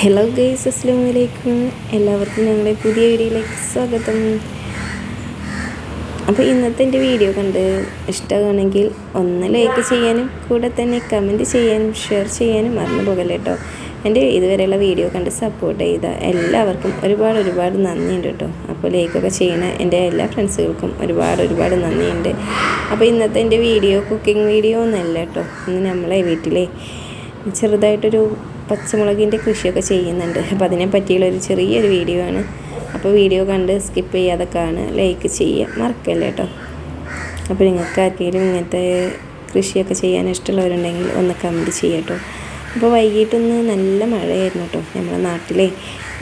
Hello guys അസ്ലാം വലൈക്കും എല്ലാവർക്കും ഞങ്ങളുടെ പുതിയ വീഡിയോയിലേക്ക് സ്വാഗതം. അപ്പോൾ ഇന്നത്തെ എന്റെ വീഡിയോ കണ്ട് ഇഷ്ടമാണെങ്കിൽ ഒന്ന് ലൈക്ക് ചെയ്യാനും കൂടെ തന്നെ കമന്റ് ചെയ്യാനും ഷെയർ ചെയ്യാനും മറന്നു പോകല്ലേ കേട്ടോ എന്റെ ഇതുവരെയുള്ള വീഡിയോ കണ്ട് സപ്പോർട്ട് ചെയ്ത എല്ലാവർക്കും ഒരുപാട് ഒരുപാട് നന്ദിയുണ്ട് കേട്ടോ അപ്പോൾ ലൈക്കൊക്കെ ചെയ്യണ എന്റെ എല്ലാ ഫ്രണ്ട്സുകൾക്കും ഒരുപാട് ഒരുപാട് നന്ദിയുണ്ട്. അപ്പോൾ ഇന്നത്തെ എന്റെ വീഡിയോ കുക്കിംഗ് വീഡിയോ ഒന്നല്ല കേട്ടോ ഇന്ന് നമ്മളെ വീട്ടിലെ ചെറുതായിട്ടൊരു പച്ചമുളകിന്റെ കൃഷിയൊക്കെ ചെയ്യുന്നുണ്ട്. അപ്പോൾ അതിനെ പറ്റിയുള്ള ഒരു ചെറിയൊരു വീഡിയോ ആണ്. അപ്പോൾ വീഡിയോ കണ്ട് സ്കിപ്പ് ചെയ്യാതെ കാണുക ലൈക്ക് ചെയ്യുക. മറക്കല്ലേ കേട്ടോ അപ്പോൾ നിങ്ങൾക്ക് ആർക്കെങ്കിലും ഇങ്ങനത്തെ കൃഷിയൊക്കെ ചെയ്യാൻ ഇഷ്ടമുള്ളവരുണ്ടെങ്കിൽ ഒന്ന് കമന്റ് ചെയ്യുക കേട്ടോ അപ്പോൾ വൈകിട്ടൊന്ന് നല്ല മഴയായിരുന്നു കേട്ടോ നമ്മുടെ നാട്ടിലെ.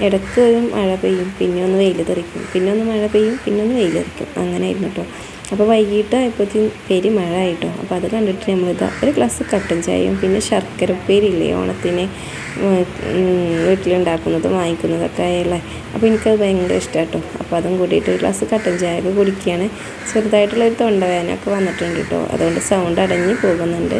ഇടയ്ക്ക് ഒരു മഴ പെയ്യും പിന്നെ ഒന്ന് വെയിൽ തെറിക്കും പിന്നെ ഒന്ന് മഴ പെയ്യും പിന്നെ ഒന്ന് വെയിൽ തെറിക്കും. അങ്ങനെയായിരുന്നു കേട്ടോ അപ്പോൾ വൈകിട്ട് ആയപ്പോഴത്തേക്കും പെരി മഴ ആയിട്ടോ. അപ്പോൾ അത് കണ്ടിട്ട് നമ്മളിതാ ഒരു ഗ്ലാസ് കട്ടൻ ചായയും പിന്നെ ശർക്കര ഉപ്പേരില്ലേ ഓണത്തിന് വീട്ടിലുണ്ടാക്കുന്നതും വാങ്ങിക്കുന്നതൊക്കെ ആയല്ലേ. അപ്പോൾ എനിക്കത് ഭയങ്കര ഇഷ്ടമാട്ടോ അപ്പോൾ അതും കൂടിയിട്ട് ഒരു ഗ്ലാസ് കട്ടൻ ചായ ഒക്കെ കുടിക്കുകയാണ് ചെറുതായിട്ടുള്ളൊരു തൊണ്ടവേദനയൊക്കെ വന്നിട്ടുണ്ട് കേട്ടോ. അതുകൊണ്ട് സൗണ്ട് അടഞ്ഞ് പോകുന്നുണ്ട്.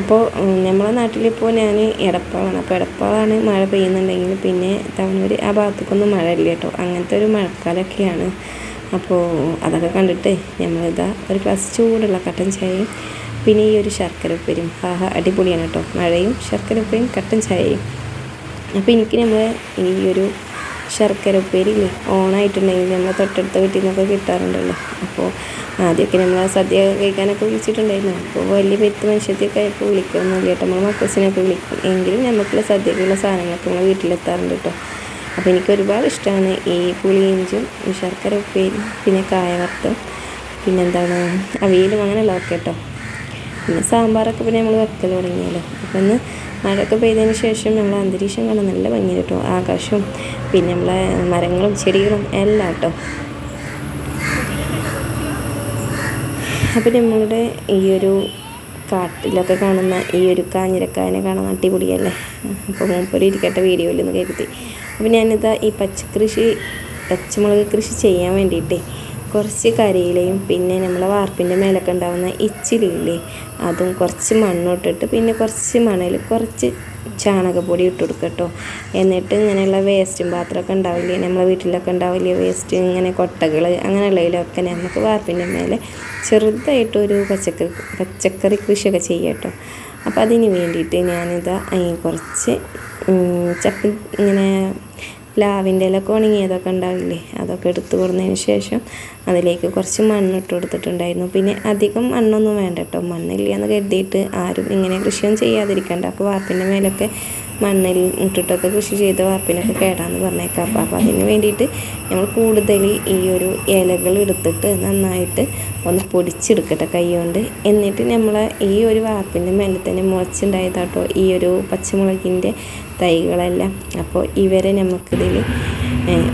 അപ്പോൾ നമ്മളെ നാട്ടിലിപ്പോൾ ഞാൻ എടപ്പാളാണ്. അപ്പോൾ എടപ്പാളാണ് മഴ പെയ്യുന്നുണ്ടെങ്കിൽ പിന്നെ തവണൂർ ആ ഭാഗത്തേക്കൊന്നും മഴ ഇല്ല കേട്ടോ. അങ്ങനത്തെ ഒരു മഴക്കാലമൊക്കെയാണ് അപ്പോൾ അതൊക്കെ കണ്ടിട്ട് നമ്മളിതാ ഒരു ഗ്ലാസ് ചൂടുള്ള കട്ടൻ ചായയും പിന്നെ ഈ ഒരു ശർക്കര ഉപ്പേരും ആഹാ അടിപൊളിയാണ് കേട്ടോ. മഴയും ശർക്കര ഉപ്പേരും കട്ടൻ ചായയും. അപ്പോൾ എനിക്ക് നമ്മൾ ഈ ഒരു ശർക്കര ഉപ്പേരിയില്ലേ ഓണായിട്ടുണ്ടെങ്കിൽ നമ്മൾ തൊട്ടടുത്ത വീട്ടിൽ നിന്നൊക്കെ കിട്ടാറുണ്ടല്ലോ. അപ്പോൾ ആദ്യമൊക്കെ നമ്മൾ സദ്യ കഴിക്കാനൊക്കെ വിളിച്ചിട്ടുണ്ടായിരുന്നു. അപ്പോൾ വലിയ പെരുത്ത് മനുഷ്യത്തെയൊക്കെ ആയപ്പോൾ വിളിക്കൊന്നുമില്ല കേട്ടോ. നമ്മൾ മക്കസിനൊക്കെ വിളിക്കും. എങ്കിലും നമുക്കുള്ള സദ്യക്കുള്ള സാധനങ്ങളൊക്കെ നമ്മൾ വീട്ടിലെത്താറുണ്ട് കേട്ടോ. അപ്പോൾ എനിക്ക് ഒരുപാട് ഇഷ്ടമാണ് ഈ പുളിയിഞ്ചും ശർക്കര ഉപ്പേരി പിന്നെ കായ വറുത്തും പിന്നെന്താണ് അവിയലും അങ്ങനെയുള്ളതൊക്കെ കേട്ടോ. പിന്നെ സാമ്പാറൊക്കെ പിന്നെ നമ്മൾ വെക്കൽ തുടങ്ങിയല്ലോ. അപ്പം ഇന്ന് മഴയൊക്കെ പെയ്തതിന് ശേഷം നമ്മൾ അന്തരീക്ഷം കാണാൻ നല്ല ഭംഗി കേട്ടോ. ആകാശവും പിന്നെ നമ്മളെ മരങ്ങളും ചെടികളും എല്ലാം കേട്ടോ. അപ്പം നമ്മളുടെ ഈ ഒരു കാട്ടിലൊക്കെ കാണുന്ന ഈ ഒരു കാഞ്ഞിരക്കായനെ കാണാൻ അടിപൊളിയല്ലേ? അപ്പോൾ മൂപ്പര് ഇരിക്കട്ടെ വീഡിയോയിൽ നിന്ന് കരുതി. അപ്പോൾ ഞാനിതാ ഈ പച്ചക്കൃഷി പച്ചമുളക് കൃഷി ചെയ്യാൻ വേണ്ടിയിട്ടേ കുറച്ച് കരിയിലയും പിന്നെ നമ്മളെ വാർപ്പിന്റെ മേലൊക്കെ ഉണ്ടാകുന്ന ഇച്ചിലില്ലേ അതും കുറച്ച് മണ്ണോട്ടിട്ട് പിന്നെ കുറച്ച് മണൽ കുറച്ച് ചാണകപ്പൊടി ഇട്ട് കൊടുക്കുക കേട്ടോ. എന്നിട്ട് ഇങ്ങനെയുള്ള വേസ്റ്റും പാത്രമൊക്കെ ഉണ്ടാവില്ലേ നമ്മളെ വീട്ടിലൊക്കെ ഉണ്ടാവില്ലേ വേസ്റ്റ് ഇങ്ങനെ കൊട്ടകൾ അങ്ങനെയുള്ളതിലൊക്കെ നമുക്ക് വാർപ്പിന്റെ മേലെ ചെറുതായിട്ടൊരു പച്ചക്കറി പച്ചക്കറി കൃഷിയൊക്കെ ചെയ്യാം കേട്ടോ. അപ്പോൾ അതിന് വേണ്ടിയിട്ട് ഞാനിതാ കുറച്ച് ചപ്പ് ഇങ്ങനെ പ്ലാവിന്റെ ഇലൊക്കെ ഉണങ്ങിയതൊക്കെ ഉണ്ടാവില്ലേ അതൊക്കെ എടുത്തു കൊടുത്തതിന് ശേഷം അതിലേക്ക് കുറച്ച് മണ്ണിട്ട് കൊടുത്തിട്ടുണ്ടായിരുന്നു. പിന്നെ അധികം മണ്ണൊന്നും വേണ്ട കേട്ടോ. മണ്ണില്ല എന്ന് കരുതിയിട്ട് ആരും ഇങ്ങനെ കൃഷിയൊന്നും ചെയ്യാതിരിക്കണ്ട. അപ്പോൾ വാർപ്പിന്റെ മേലൊക്കെ മണ്ണിൽ ഇട്ടിട്ടൊക്കെ കൃഷി ചെയ്ത വാർപ്പിനൊക്കെ കേടാന്ന് പറഞ്ഞേക്കാം. അപ്പം അപ്പം അതിന് വേണ്ടിയിട്ട് നമ്മൾ കൂടുതൽ ഈ ഒരു ഇലകൾ എടുത്തിട്ട് നന്നായിട്ട് ഒന്ന് പൊടിച്ചെടുക്കട്ടെ കൈ കൊണ്ട്. എന്നിട്ട് നമ്മൾ ഈ ഒരു വാർപ്പിന്റെ മേലെ തന്നെ മുളച്ചുണ്ടായതാട്ടോ ഈ ഒരു പച്ചമുളകിന്റെ തൈകളെല്ലാം. അപ്പോൾ ഇവരെ നമുക്കിതിൽ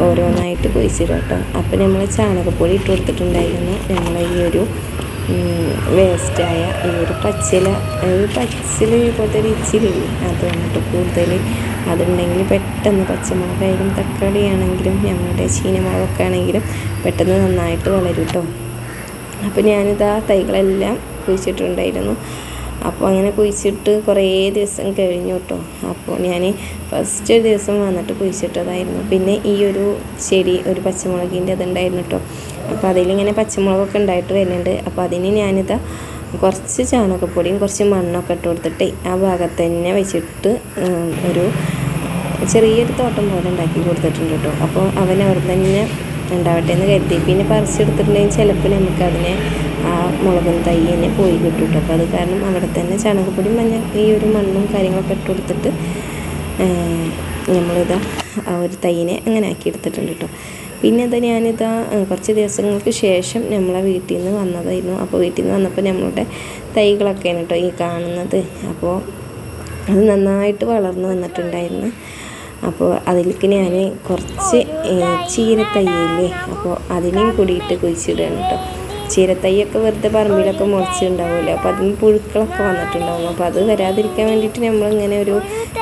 ഓരോന്നായിട്ട് കുഴിച്ചിടും കേട്ടോ. അപ്പോൾ നമ്മൾ ചാണകപ്പൊടി ഇട്ട് കൊടുത്തിട്ടുണ്ടായിരുന്നു നമ്മൾ ഈ ഒരു വേസ്റ്റായ ഈ ഒരു പച്ചില ഒരു പച്ചില പോലത്തെ ഒരു അത് വന്നിട്ട് കൂടുതൽ അതുണ്ടെങ്കിൽ പെട്ടെന്ന് പച്ചമുളകായാലും തക്കാളി ആണെങ്കിലും ഞങ്ങളുടെ ചീനമുളകൊക്കെ ആണെങ്കിലും പെട്ടെന്ന് നന്നായിട്ട് വളരും കേട്ടോ അപ്പോൾ ഞാനിത് ആ തൈകളെല്ലാം കുഴിച്ചിട്ടുണ്ടായിരുന്നു. അപ്പോൾ അങ്ങനെ കുഴിച്ചിട്ട് കുറേ ദിവസം കഴിഞ്ഞു കേട്ടോ അപ്പോൾ ഞാൻ ഫസ്റ്റ് ദിവസം വന്നിട്ട് കുഴിച്ചിട്ടതായിരുന്നു. പിന്നെ ഈ ഒരു ചെടി ഒരു പച്ചമുളകിന്റെ അതുണ്ടായിരുന്നു കേട്ടോ അപ്പോൾ അതിലിങ്ങനെ പച്ചമുളകൊക്കെ ഉണ്ടായിട്ട് വരുന്നുണ്ട്. അപ്പോൾ അതിന് ഞാനിതാ കുറച്ച് ചാണകപ്പൊടിയും കുറച്ച് മണ്ണൊക്കെ ഇട്ട് കൊടുത്തിട്ട് ആ ഭാഗത്ത് തന്നെ വെച്ചിട്ട് ഒരു ചെറിയൊരു തോട്ടം പോലെ ഉണ്ടാക്കി കൊടുത്തിട്ടുണ്ട് കേട്ടോ. അപ്പോൾ അവൻ അവിടെ തന്നെ ഉണ്ടാവട്ടെ എന്ന് കരുതി. പിന്നെ പറിച്ചെടുത്തിട്ടുണ്ടെങ്കിൽ ചിലപ്പോൾ നമുക്ക് അതിനെ ആ മുളകും തൈ തന്നെ പോയി കിട്ടും കേട്ടോ. അപ്പോൾ അത് കാരണം അവിടെ തന്നെ ചാണകപ്പൊടി മഞ്ഞ ഈ ഒരു മണ്ണും കാര്യങ്ങളൊക്കെ ഇട്ട് കൊടുത്തിട്ട് നമ്മളിതാ ആ ഒരു തൈനെ അങ്ങനെ ആക്കി എടുത്തിട്ടുണ്ട് കേട്ടോ. പിന്നെ അത് ഞാനിതാ കുറച്ച് ദിവസങ്ങൾക്ക് ശേഷം നമ്മളെ വീട്ടിൽ നിന്ന് വന്നതായിരുന്നു. അപ്പോൾ വീട്ടിൽ നിന്ന് വന്നപ്പോൾ നമ്മളുടെ തൈകളൊക്കെയാണ് കേട്ടോ ഈ കാണുന്നത്. അപ്പോൾ അത് നന്നായിട്ട് വളർന്നു വന്നിട്ടുണ്ടായിരുന്നു. അപ്പോൾ അതിലേക്ക് ഞാൻ കുറച്ച് ചീരത്തയ്യില്ലേ അപ്പോൾ അതിനെയും കൂടിയിട്ട് കുഴിച്ചിടുകയാണ് കേട്ടോ ചീരത്തയ്യൊക്കെ വെറുതെ പറമ്പിലൊക്കെ മുളച്ചിട്ടുണ്ടാവുമല്ലോ അപ്പോൾ അതിന് പുഴുക്കളൊക്കെ വന്നിട്ടുണ്ടാവും. അപ്പോൾ അത് വരാതിരിക്കാൻ വേണ്ടിയിട്ട് നമ്മളിങ്ങനെ ഒരു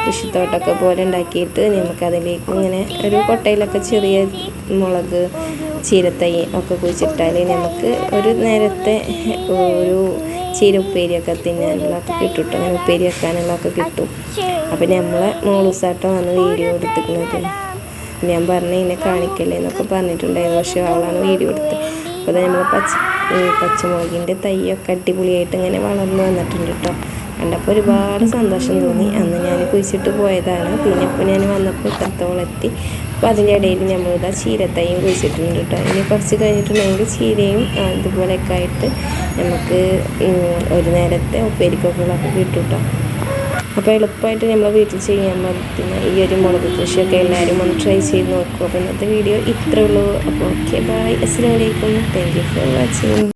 കൃഷിത്തോട്ടമൊക്കെ പോലെ ഉണ്ടാക്കിയിട്ട് നമുക്ക് അതിലേക്ക് ഇങ്ങനെ ഒരു കൊട്ടയിലൊക്കെ ചെറിയ മുളക് ചീരത്തൈ ഒക്കെ കുഴിച്ചിട്ടാൽ നമുക്ക് ഒരു നേരത്തെ ഒരു ചീര ഉപ്പേരിയൊക്കെ തിന്നാനുള്ളതൊക്കെ കിട്ടും കേട്ടോ അങ്ങനെ ഉപ്പേരി വെക്കാനുള്ളതൊക്കെ കിട്ടും. അപ്പം നമ്മളെ മോളൂസാട്ടം വന്ന് വീഡിയോ എടുത്തിരിക്കുന്നത്. ഞാൻ പറഞ്ഞു ഇതിനെ കാണിക്കല്ലേ എന്നൊക്കെ പറഞ്ഞിട്ടുണ്ടായിരുന്നു. പക്ഷേ അവളാണ് വീഡിയോ എടുത്തത്. അപ്പോൾ നമ്മൾ പച്ച പച്ചമുളകിന്റെ തൈയൊക്കെ അടിപൊളിയായിട്ട് ഇങ്ങനെ വളർന്നു വന്നിട്ടുണ്ട് കേട്ടോ കണ്ടപ്പോൾ ഒരുപാട് സന്തോഷം തോന്നി. അന്ന് ഞാൻ കുഴിച്ചിട്ട് പോയതാണ്. പിന്നെ ഇപ്പോൾ ഞാൻ വന്നപ്പോൾ ഇത്രത്തോളം എത്തി. അപ്പോൾ അതിന്റെ ഇടയിൽ നമ്മളിതാ ചീരത്തൈയും കുഴിച്ചിട്ടുണ്ട് കേട്ടോ ഇനി കുറച്ച് കഴിഞ്ഞിട്ടുണ്ടെങ്കിൽ ചീരയും ഇതുപോലെയൊക്കെ ആയിട്ട് നമുക്ക് ഒരു നേരത്തെ ഉപ്പേരിക്കൊക്കെ കിട്ടും കേട്ടോ അപ്പോൾ എളുപ്പമായിട്ട് നമ്മൾ വീട്ടിൽ ചെയ്യാൻ പറ്റുന്ന ഈ ഒരു മുളക് കൃഷിയൊക്കെ എല്ലാവരും ഒന്ന് ട്രൈ ചെയ്ത് നോക്കുക അപ്പോൾ ഇന്നത്തെ വീഡിയോ ഇത്രേ ഉള്ളൂ. അപ്പോൾ ഓക്കെ ബൈ അസ്സാം വലൈക്കും താങ്ക് യു ഫോർ വാച്ചിങ്